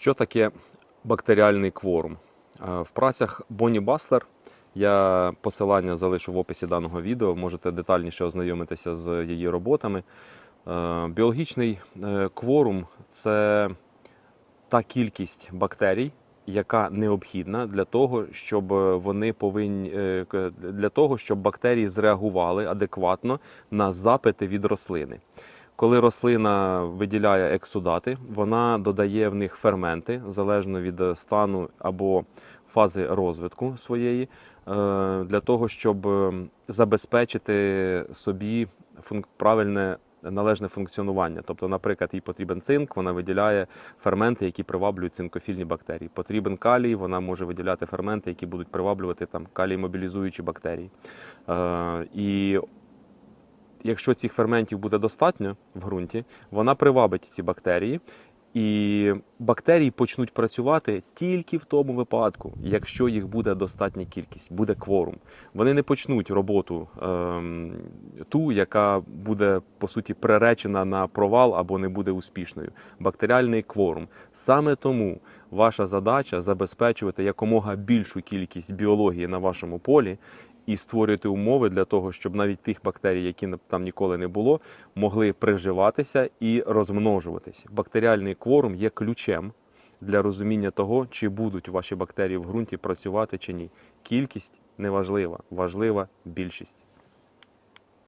Що таке бактеріальний кворум? Е, В працях Бонні Баслер я посилання залишу в описі даного відео, можете детальніше ознайомитися з її роботами. Е, Біологічний е, кворум це та кількість бактерій, яка необхідна для того, щоб вони повинні для того, щоб бактерії зреагували адекватно на запити від рослини. Коли рослина виділяє ексудати, вона додає в них ферменти залежно від е, стану або фази розвитку своєї, е, для того, щоб е, забезпечити собі правильне належне функціонування. Тобто, наприклад, їй потрібен цинк, вона виділяє ферменти, які приваблюють цинкофільні бактерії. Потрібен калій, вона може виділяти ферменти, які будуть приваблювати там калій-мобілізуючі бактерії. Е, і якщо цих ферментів буде достатньо в ґрунті, вона привабить ці бактерії. І бактерії почнуть працювати тільки в тому випадку, якщо їх буде достатня кількість, буде кворум. Вони не почнуть роботу ем, ту, яка буде по суті приречена на провал або не буде успішною. Бактеріальний кворум. Саме тому ваша задача забезпечувати якомога більшу кількість біології на вашому полі і створювати умови для того, щоб навіть тих бактерій, які там ніколи не було, могли приживатися і розмножуватися. Бактеріальний кворум є ключем для розуміння того, чи будуть ваші бактерії в ґрунті працювати чи ні. Кількість неважлива, важлива більшість.